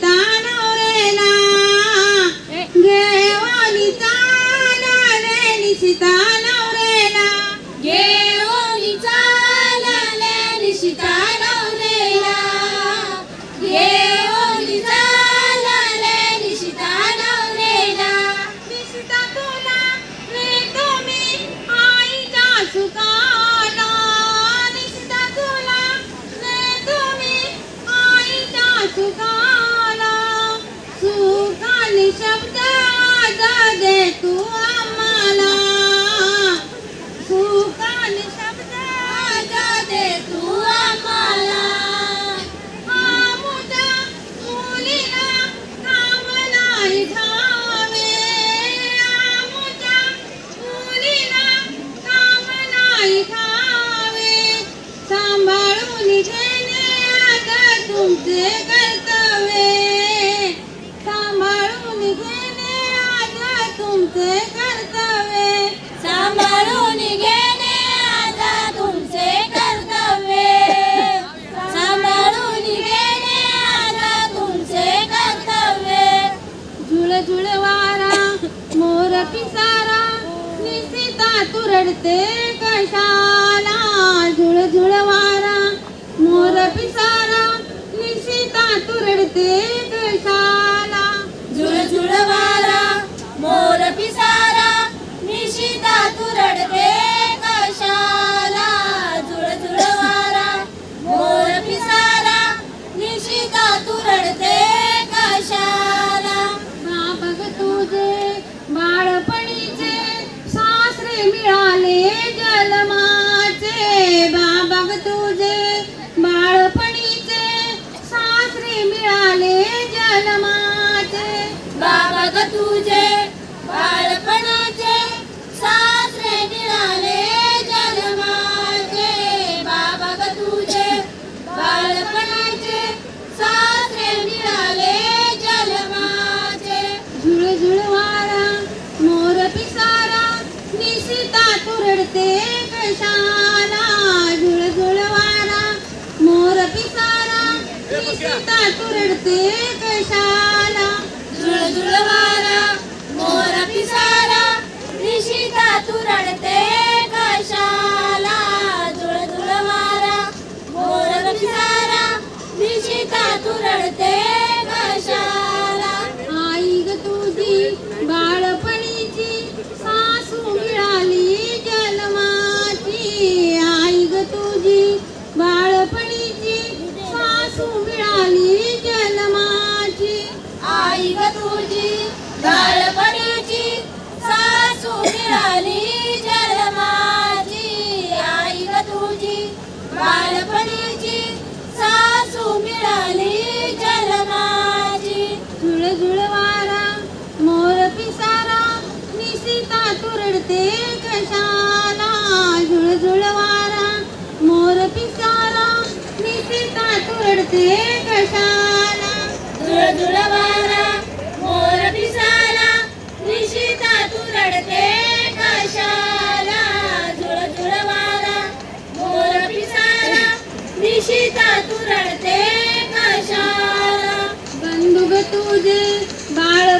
tá तुमचे कर्तव्य सांभाळून घेणे आता तुमचे कर्तव्य. सांभाळून घेणे आता तुमचे कर्तव्य. झुळ झुळ वारा मोर पिसारा निसिता तुरडते कशाला? झुळ झुळ वारा मोर पिसारा निशिता तुरडते कशाला? ते कशाला झुळझुळ वारा मोर पिसारा तुरडते कशाला? पडते कशाला झुळझुळ वारा मोर पिसारा निशिता तुरडते कशाला झुळझुळ वारा मोर पिसारा निशिता तुरडते कशाला झुळझुळ वारा मोर पिसारा निशिता तुरडते कशाला बंधुग तुझे बाळ